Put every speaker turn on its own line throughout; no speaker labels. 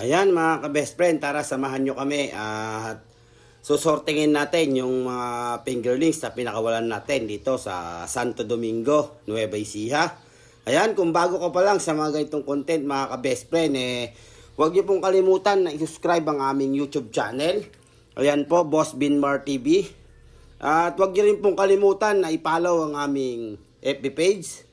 Ayan mga ka-best friend, tara samahan nyo kami at susortingin natin yung mga fingerlings na pinakawalan natin dito sa Santo Domingo, Nueva Ecija. Ayan, kung bago ka pa lang sa mga ganitong content mga ka-best friend, eh, huwag nyo pong kalimutan na i-subscribe ang aming YouTube channel. Ayan po, Boss Binmar TV. At huwag nyo rin pong kalimutan na i-follow ang aming FB page.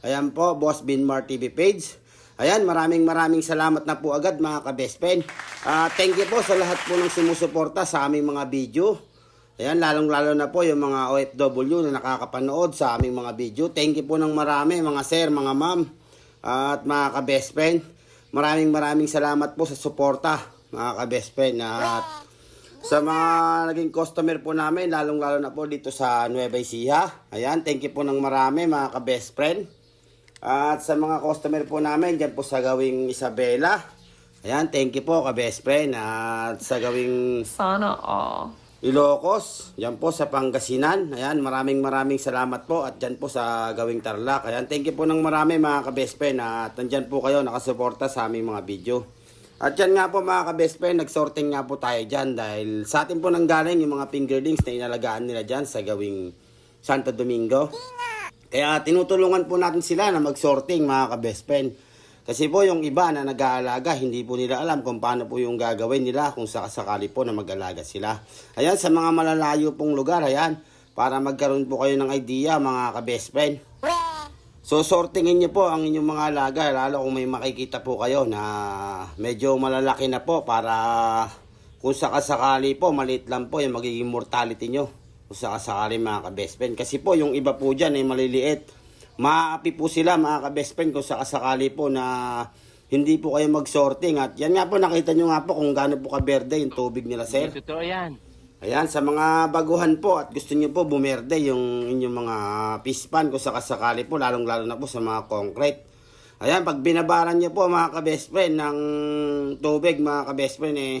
Ayan po, Boss Binmar TV page. Ayan, maraming maraming salamat na po agad mga ka-best friend. Ah, thank you po sa lahat po ng sumusuporta sa aming mga video. Ayan, lalong-lalo na po yung mga OFW na nakakapanood sa aming mga video. Thank you po ng marami mga sir, mga ma'am, at mga ka-best friend. Maraming maraming salamat po sa suporta mga ka-best friend. At sa mga naging customer po namin, lalong-lalo na po dito sa Nueva Ecija. Ayan, thank you po ng marami mga ka-best friend. At sa mga customer po namin, dyan po sa gawing Isabela. Ayan, thank you po ka-best friend. At sa gawing
Sana all.
Ilocos, yan po sa Pangasinan. Ayan, maraming maraming salamat po. At dyan po sa gawing Tarlac. Ayan, thank you po ng marami mga ka-best friend. At nandyan po kayo nakasuporta sa aming mga video. At yan nga po mga ka-best friend, nag-sorting nga po tayo dyan dahil sa atin po nanggaling yung mga fingerlings na inalagaan nila dyan sa gawing Santo Domingo. Kaya tinutulungan po natin sila na mag-sorting mga ka-best friend. Kasi po yung iba na nag-aalaga, hindi po nila alam kung paano po yung gagawin nila kung sakasakali po na mag-alaga sila. Ayan, sa mga malalayo pong lugar, ayan, para magkaroon po kayo ng idea mga ka-best friend. So sortingin niyo po ang inyong mga alaga lalo kung may makikita po kayo na medyo malalaki na po para kung sakasakali po maliit lang po yung magiging mortality nyo kung sakasakali mga ka-best friend. Kasi po yung iba po dyan ay maliliit. Maapi po sila mga ka-best friend kung sakasakali po na hindi po kayo mag-sorting. At yan nga po nakita nyo nga po kung gaano po kaberde yung tubig nila sir.
Totoo yan.
Ayan, sa mga baguhan po at gusto niyo po bumerde yung inyong mga fish pan kung sakasakali po, lalong-lalo na po sa mga concrete. Ayan, pag binabaran niyo po mga ka-best friend ng tubig mga ka-best friend eh,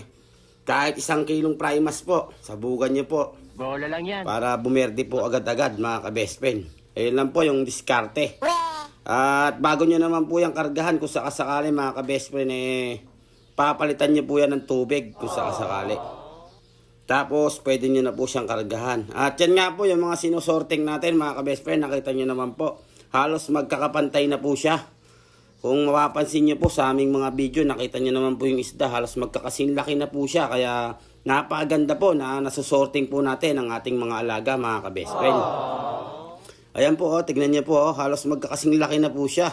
kahit isang kilong primas po, sabugan niyo po
Bola lang yan.
para bumerde po agad-agad mga ka-best friend. Ayun lang po yung diskarte. At bago nyo naman po yung kargahan kung sakasakali mga ka-best friend eh, papalitan nyo po yan ng tubig kung sakasakali. Tapos, pwede nyo na po siyang kargahan. At yan nga po, yung mga sinusorting natin, mga ka-best friend, nakita nyo naman po. Halos magkakapantay na po siya. Kung mapapansin nyo po sa aming mga video, nakita nyo naman po yung isda. Halos magkakasing laki na po siya. Kaya, napakaganda po na nasusorting po natin ang ating mga alaga, mga ka-best friend. Ayan po, oh, tignan niyo po, oh, halos magkakasing laki na po siya.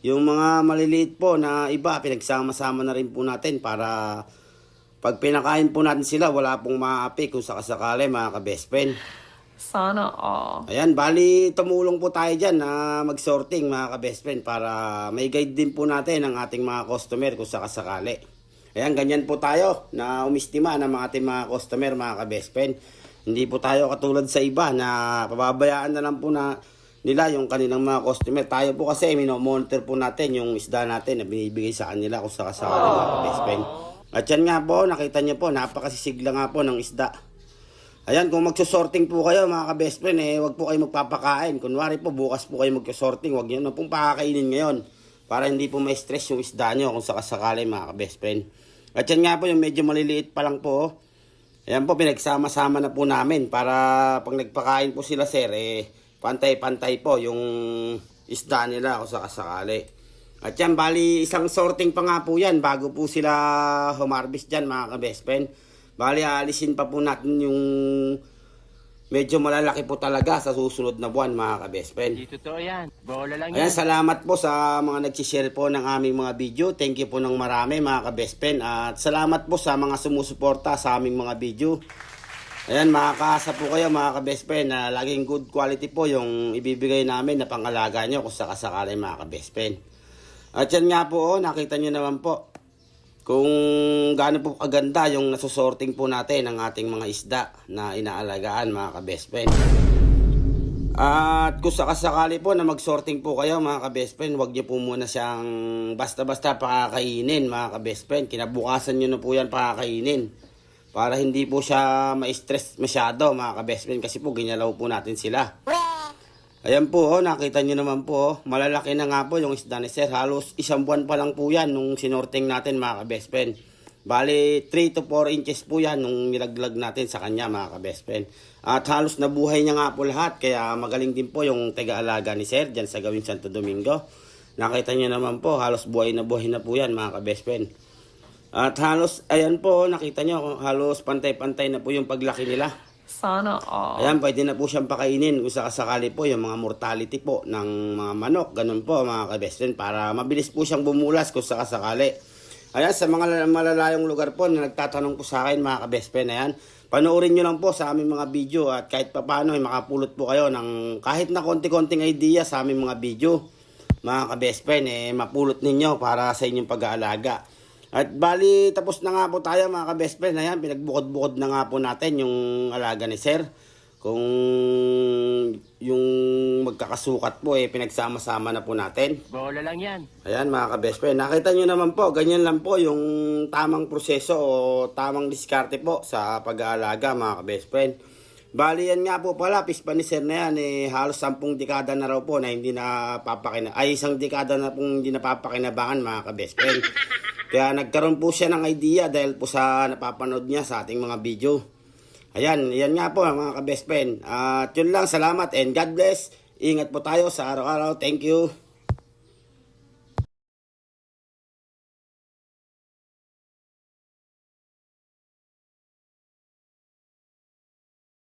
Yung mga maliliit po na iba, pinagsama-sama na rin po natin para pag pinakain po natin sila, wala pong maapi kung sakasakali mga ka-best friend.
Sana all.
Ayan, bali tumulong po tayo dyan na mag-sorting mga ka-best friend para may guide din po natin ang ating mga customer kung sakasakali. Ayan, ganyan po tayo na umistima ng mga ating mga customer mga ka-best friend. Hindi po tayo katulad sa iba na pababayaan na lang po na nila yung kanilang mga customer. Tayo po kasi minomonitor po natin yung isda natin na binibigay sa kanila kung sakasakali mga ka-best friend. At yan nga po, nakita niyo po, napakasisigla nga po ng isda. Ayan, kung magsusorting po kayo mga ka-best friend, eh, wag po kayo magpapakain. Kunwari po, bukas po kayo magsusorting, wag nyo na pong pakakainin ngayon. Para hindi po may stress yung isda nyo kung sakasakali mga ka-best friend. At yan nga po, yung medyo maliliit pa lang po. Ayan po, pinagsama-sama na po namin para pag nagpakain po sila sir, eh, pantay-pantay po yung isda nila kung sakasakali. At yan, bali, isang sorting pa nga po yan bago po sila humarbist dyan mga ka-best friend. Bali, aalisin pa po natin yung medyo malalaki po talaga sa susunod na buwan mga ka-best friend.
Hindi totoo yan. Bola lang
Ayan,
yan.
salamat po sa mga nagsishare po ng aming mga video. Thank you po ng marami mga ka-best friend. At salamat po sa mga sumusuporta sa aming mga video. Ayan, makakaasa po kayo mga ka-best friend na laging good quality po yung ibibigay namin na pangalaga nyo kung sakasakali mga ka-best friend. At yan nga po, oh, nakita nyo naman po kung gaano po kaganda yung nasusorting po natin ng ating mga isda na inaalagaan mga ka-best friend. At kung sakasakali po na mag-sorting po kayo mga ka-best friend, huwag niyo po muna siyang basta-basta pakakainin mga ka-best friend. Kinabukasan niyo na po yan pakakainin. Para hindi po siya ma-stress masyado mga ka-best friend kasi po ginalaw po natin sila. Ayan po, oh, nakita nyo naman po, oh, malalaki na nga po yung isda ni Sir. Halos isang buwan pa lang po yan nung sinorting natin mga ka-best friend. Bali, 3 to 4 inches po yan nung nilaglag natin sa kanya mga ka-best friend. At halos nabuhay niya nga po lahat, kaya magaling din po yung taga-alaga ni Sir dyan sa gawing Santo Domingo. Nakita nyo naman po, halos buhay na buhay na po yan mga ka-best friend. At halos, ayan po, nakita nyo, halos pantay-pantay na po yung paglaki nila.
Sana all.
Ayan, pwede na po siyang pakainin kung sakasakali po yung mga mortality po ng mga manok. Ganun po mga ka-best friend para mabilis po siyang bumulas kung sakasakali. Ayan, sa mga malalayong lugar po na nagtatanong po sa akin mga ka-best friend, ayan, panoorin nyo lang po sa aming mga video at kahit papano ay makapulot po kayo ng kahit na konti-konting idea sa aming mga video. Mga ka-best friend, eh, mapulot ninyo para sa inyong pag-aalaga. At bali, tapos na nga po tayo mga ka-best friend. Ayan, pinagbukod-bukod na nga po natin yung alaga ni Sir. Kung yung magkakasukat po, eh, pinagsama-sama na po natin.
Bola lang yan.
Ayan mga ka-best friend, nakita nyo naman po, ganyan lang po yung tamang proseso o tamang diskarte po sa pag-aalaga mga ka-best friend. Bali yan nga po pala, pispa ni Sir na yan, eh, halos sampung dekada na raw po na hindi na papakina, ay isang dekada na pong hindi napapakinabangan mga ka-best friend. Kaya nagkaroon po siya ng idea dahil po sa napapanood niya sa ating mga video. Ayan, yan nga po mga ka-best friend. At yun lang, salamat and God bless. Ingat po tayo sa araw-araw. Thank you.